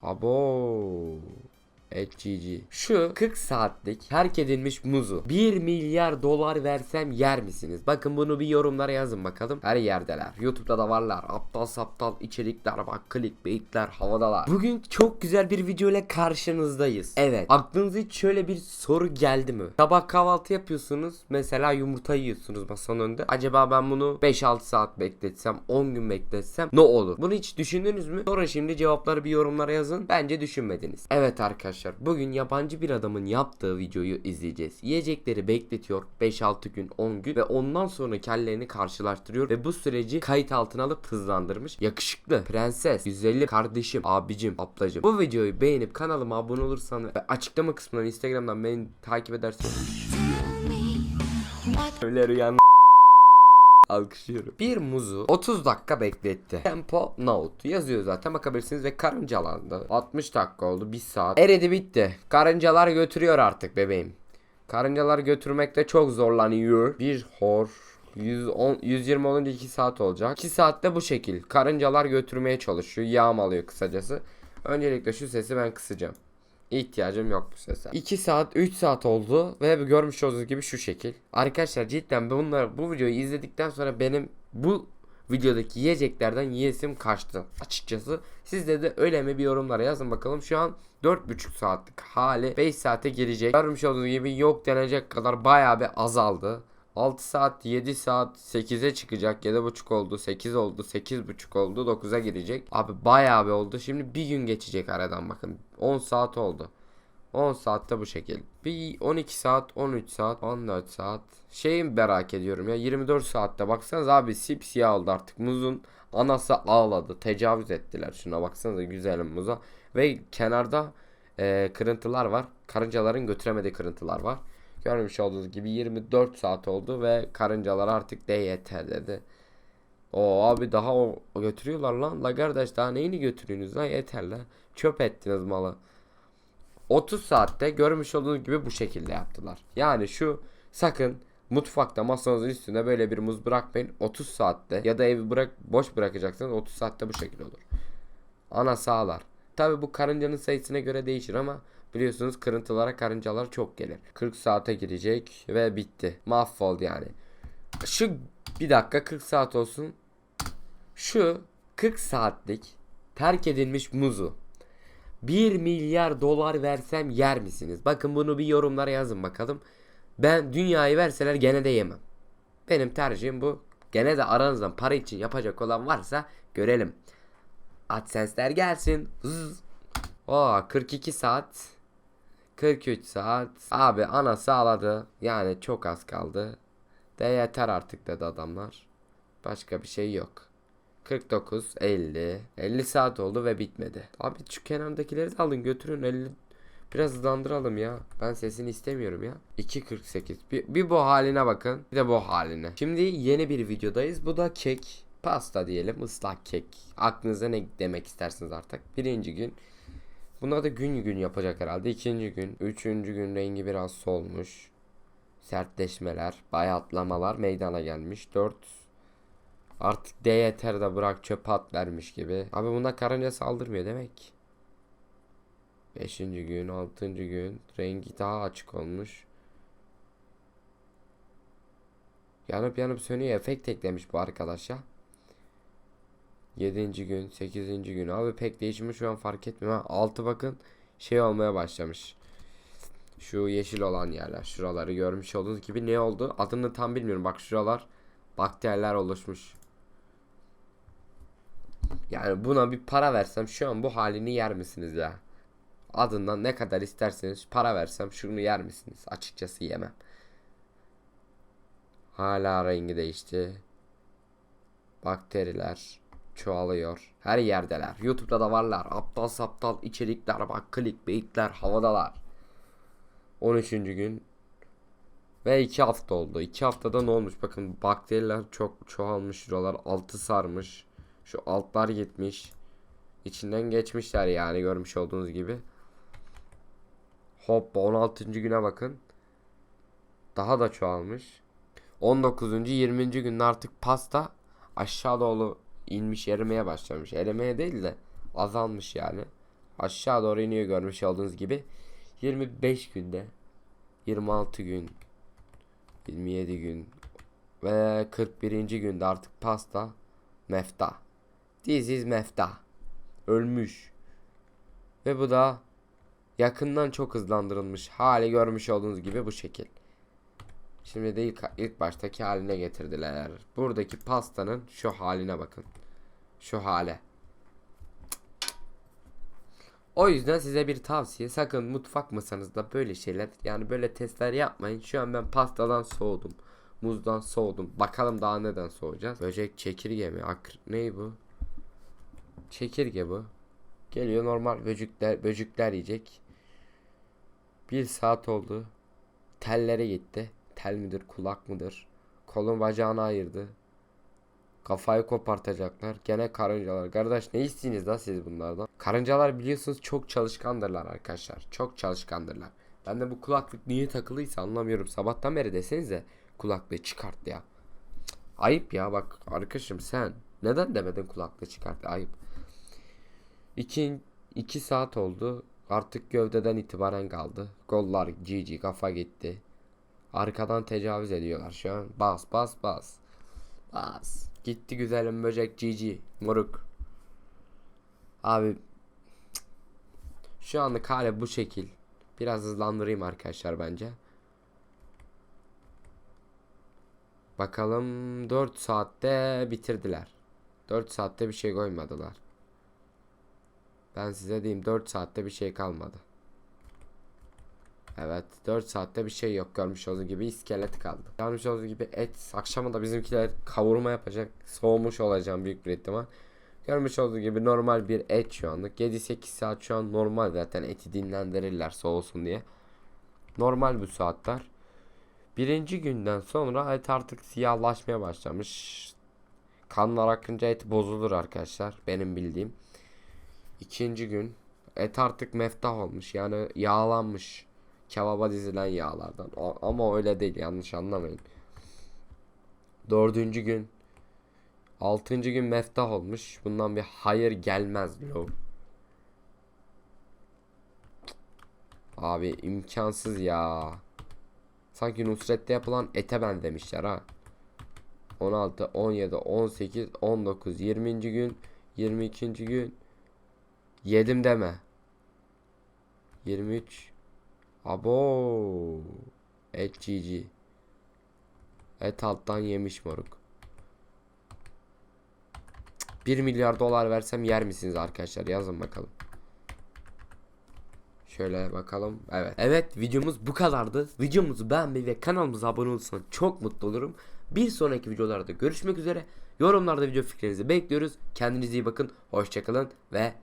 Tá Acabou! Abo. HGG. Şu 40 saatlik terk edilmiş muzu 1 milyar dolar versem yer misiniz? Bakın bunu bir yorumlara yazın bakalım. Her yerdeler. YouTube'da da varlar. Aptal saptal içerikler bak clickbaitler havadalar. Bugün çok güzel bir video ile karşınızdayız. Evet. Aklınıza hiç şöyle bir soru geldi mi? Sabah kahvaltı yapıyorsunuz. Mesela yumurta yiyorsunuz masanın önünde. Acaba ben bunu 5-6 saat bekletsem 10 gün bekletsem ne olur? Bunu hiç düşündünüz mü? Sonra şimdi cevapları bir yorumlara yazın. Bence düşünmediniz. Evet arkadaşlar bugün yabancı bir adamın yaptığı videoyu izleyeceğiz. Yiyecekleri bekletiyor 5-6 gün 10 gün ve ondan sonra kellerini karşılaştırıyor ve bu süreci kayıt altına alıp hızlandırmış. Yakışıklı, prenses, güzelli kardeşim, abicim, ablacım. Bu videoyu beğenip kanalıma abone olursan ve açıklama kısmından Instagram'dan beni takip edersen Öyle rüyanın Alkışlıyorum. Bir muzu 30 dakika bekletti. Tempo note yazıyor zaten bakabilirsiniz ve karıncalandı. 60 dakika oldu 1 saat. Eridi bitti. Karıncalar götürüyor artık bebeğim. Karıncalar götürmekte çok zorlanıyor. Bir hor 110, 120 olunca 2 saat olacak. 2 saatte bu şekil. Karıncalar götürmeye çalışıyor. Yağmalıyor kısacası. Öncelikle şu sesi ben kısacağım. İhtiyacım yok bu sese. 2 saat 3 saat oldu ve görmüş olduğunuz gibi şu şekil. Arkadaşlar cidden bunlar bu videoyu izledikten sonra benim bu videodaki yiyeceklerden yiyesim kaçtı açıkçası. Sizde de öyle mi bir yorumlara yazın bakalım. Şu an 4,5 saatlik hali 5 saate gelecek. Görmüş olduğunuz gibi yok denecek kadar bayağı bir azaldı. 6 saat 7 saat 8'e çıkacak 7.5 oldu 8 oldu 8.5 oldu 9'a girecek Abi bayağı bir oldu. Şimdi bir gün geçecek aradan bakın. 10 saat oldu. 10 saatte bu şekil. Bir 12 saat 13 saat 14 saat. Şeyi merak ediyorum ya 24 saatte baksanız abi sipsiyah oldu artık. Muzun anası ağladı tecavüz ettiler şuna. Baksanıza güzelim muza. Ve kenarda e, kırıntılar var. Karıncaların götüremediği kırıntılar var Görmüş olduğunuz gibi 24 saat oldu ve karıncalar artık yeter dedi. O abi daha o götürüyorlar lan. La kardeş daha neyini götürüyorsunuz lan yeter lan. Çöp ettiniz malı. 30 saatte görmüş olduğunuz gibi bu şekilde yaptılar. Yani şu sakın mutfakta masanızın üstünde böyle bir muz bırakmayın. 30 saatte ya da evi bırak boş bırakacaksınız 30 saatte bu şekilde olur. Ana sağlar. Tabi bu karıncanın sayısına göre değişir ama biliyorsunuz kırıntılara karıncalar çok gelir. 40 saate girecek ve bitti. Mahvoldu yani. Şu bir dakika 40 saat olsun. Şu 40 saatlik terk edilmiş muzu 1 milyar dolar versem yer misiniz? Bakın bunu bir yorumlara yazın bakalım. Ben dünyayı verseler gene de yemem. Benim tercihim bu. Gene de aranızdan para için yapacak olan varsa görelim. AdSense'ler gelsin. Zzz. Oo 42 saat. 43 saat. Abi ana sağladı. Yani çok az kaldı. De yeter artık dedi adamlar. Başka bir şey yok. 49, 50. 50 saat oldu ve bitmedi. Abi şu kenardakileri de alın götürün 50. Biraz hızlandıralım ya. Ben sesini istemiyorum ya. 2.48. Bir, bir bu haline bakın. Bir de bu haline. Şimdi yeni bir videodayız. Bu da kek. Pasta diyelim. ıslak kek. Aklınıza ne demek istersiniz artık. Birinci gün. Bunlar da gün gün yapacak herhalde. İkinci gün. Üçüncü gün rengi biraz solmuş. Sertleşmeler. Bayatlamalar meydana gelmiş. Dört. Artık de yeter de bırak çöp at vermiş gibi. Abi buna karınca saldırmıyor demek. Beşinci gün, altıncı gün rengi daha açık olmuş. Yanıp yanıp sönüyor efekt eklemiş bu arkadaş ya. Yedinci gün, sekizinci gün abi pek değişimi şu an fark. Ha, altı bakın şey olmaya başlamış. Şu yeşil olan yerler şuraları görmüş olduğunuz gibi ne oldu adını tam bilmiyorum bak şuralar bakteriler oluşmuş. Yani buna bir para versem şu an bu halini yer misiniz ya? Adından ne kadar isterseniz para versem şunu yer misiniz? Açıkçası yemem. Hala rengi değişti. Bakteriler çoğalıyor. Her yerdeler. YouTube'da da varlar. Aptal saptal içerikler bak clickbaitler havadalar. 13. gün ve 2 hafta oldu. 2 haftada ne olmuş? Bakın bakteriler çok çoğalmış. Şuralar altı sarmış. Şu altlar gitmiş. İçinden geçmişler yani görmüş olduğunuz gibi. Hop 16. güne bakın. Daha da çoğalmış. 19. 20. günde artık pasta aşağı doğru inmiş erimeye başlamış. Erimeye değil de azalmış yani. aşağı doğru iniyor görmüş olduğunuz gibi. 25 günde 26 gün 27 gün ve 41. günde artık pasta mefta. This is mefta. Ölmüş. Ve bu da yakından çok hızlandırılmış hali görmüş olduğunuz gibi bu şekil. Şimdi de ilk, baştaki haline getirdiler. Buradaki pastanın şu haline bakın. Şu hale. O yüzden size bir tavsiye sakın mutfak masanızda böyle şeyler yani böyle testler yapmayın. Şu an ben pastadan soğudum. Muzdan soğudum. Bakalım daha neden soğuyacağız. Böcek çekirge mi? Akr ne bu? Çekirge bu. Geliyor normal böcekler böcekler yiyecek. Bir saat oldu. Tellere gitti. Tel midir kulak mıdır? Kolun bacağını ayırdı. Kafayı kopartacaklar. Gene karıncalar. Kardeş ne istiyorsunuz da siz bunlardan? Karıncalar biliyorsunuz çok çalışkandırlar arkadaşlar. Çok çalışkandırlar. Ben de bu kulaklık niye takılıysa anlamıyorum. Sabahtan beri desenize kulaklığı çıkart ya. Ayıp ya bak arkadaşım sen neden demedin kulaklığı çıkart ayıp. 2 2 saat oldu. Artık gövdeden itibaren kaldı. Gollar GG kafa gitti. Arkadan tecavüz ediyorlar şu an. Bas bas bas. Bas. Gitti güzelim böcek GG. Moruk. Abi şu anlık hale bu şekil. Biraz hızlandırayım arkadaşlar bence. Bakalım 4 saatte bitirdiler. 4 saatte bir şey koymadılar. Ben size diyeyim 4 saatte bir şey kalmadı. Evet 4 saatte bir şey yok görmüş olduğunuz gibi iskelet kaldı. Görmüş olduğunuz gibi et akşama da bizimkiler kavurma yapacak. Soğumuş olacağım büyük bir ihtimal. Görmüş olduğunuz gibi normal bir et şu anlık. 7-8 saat şu an normal zaten eti dinlendirirler soğusun diye. Normal bu saatler. Birinci günden sonra et artık siyahlaşmaya başlamış. Kanlar akınca et bozulur arkadaşlar benim bildiğim. İkinci gün et artık meftah olmuş yani yağlanmış. Kebaba dizilen yağlardan. Ama öyle değil yanlış anlamayın. Dördüncü gün Altıncı gün meftah olmuş. Bundan bir hayır gelmez lo. Abi imkansız ya. Sanki Nusret'te yapılan ete benzemişler ha. 16, 17, 18, 19, 20. gün, 22. gün. Yedim deme. 23. Abo. Et GG. Et alttan yemiş moruk. 1 milyar dolar versem yer misiniz arkadaşlar? Yazın bakalım. Şöyle bakalım. Evet. Evet videomuz bu kadardı. Videomuzu beğenmeyi ve kanalımıza abone olursanız çok mutlu olurum. Bir sonraki videolarda görüşmek üzere. Yorumlarda video fikirlerinizi bekliyoruz. Kendinize iyi bakın. Hoşçakalın ve